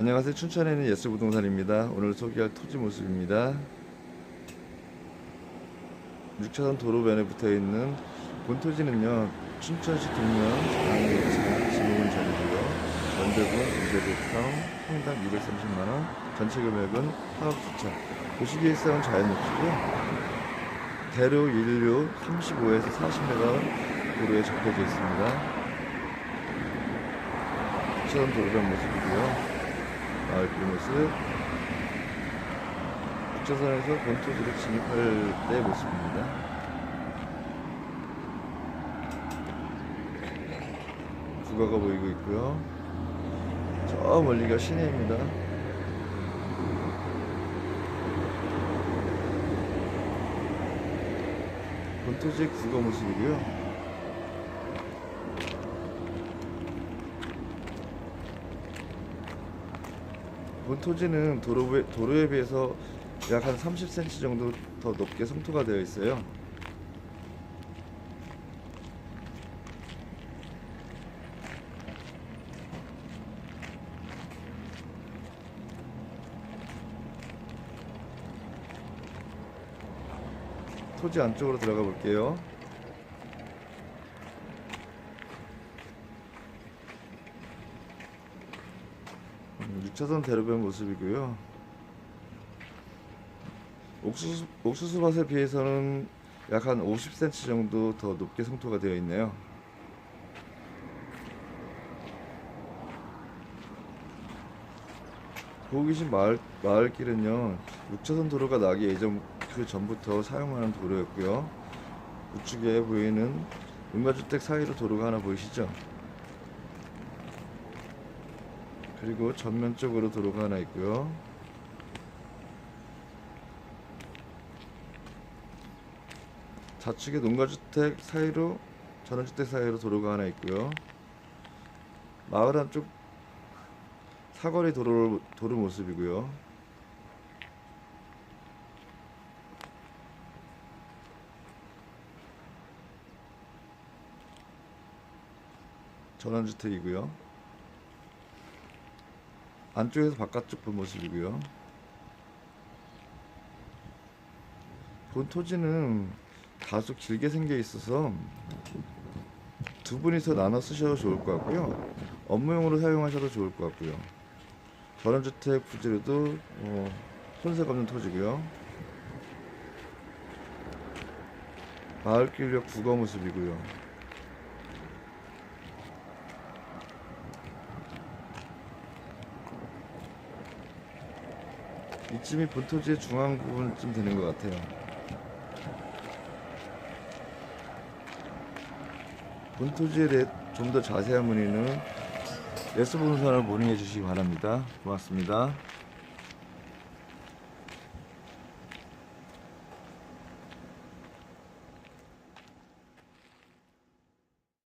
안녕하세요. 춘천에 있는 예술부동산입니다. 오늘 소개할 토지 모습입니다. 6차선 도로변에 붙어 있는 본토지는요. 춘천시 동면 장항리 지목은 전이고요. 전대군 200평, 평당 230만 원, 전체 금액은 사업 주차. 도시계획 사은 자연 녹지고요. 대로 인류 35에서 40m 도로에 접혀져 있습니다. 6차선 도로변 모습이고요. 마을 길 모습. 국자선에서 본토지를 진입할 때 모습입니다. 국가가 보이고 있고요. 저 멀리가 시내입니다. 본토지 국가 모습이고요. 본 토지는 도로에, 도로에 비해서 약 한 30cm 정도 더 높게 성토가 되어 있어요. 토지 안쪽으로 들어가 볼게요. 6차선 대로변 모습이고요. 옥수수, 옥수수밭에 비해서는 약 한 50cm 정도 더 높게 성토가 되어 있네요. 보고 계신 마을, 마을길은요, 6차선 도로가 나기 예전 그 전부터 사용하는 도로였고요. 우측에 보이는 민가주택 사이로 도로가 하나 보이시죠? 그리고 전면적으로 도로가 하나 있고요. 좌측에 농가주택 사이로 전원주택 사이로 도로가 하나 있고요. 마을 한쪽 사거리 도로 도로 모습이고요. 전원주택이고요. 안쪽에서 바깥쪽 본 모습이고요. 본 토지는 다소 길게 생겨 있어서 두 분이서 나눠 쓰셔도 좋을 것 같고요. 업무용으로 사용하셔도 좋을 것 같고요. 전원주택 부지로도 어, 손색 없는 토지고요. 마을길역 국어 모습이고요. 이쯤이 본토지의 중앙 부분쯤 되는 것 같아요. 본토지에 대해 좀 더 자세한 문의는 예스본선을 문의해 주시기 바랍니다. 고맙습니다.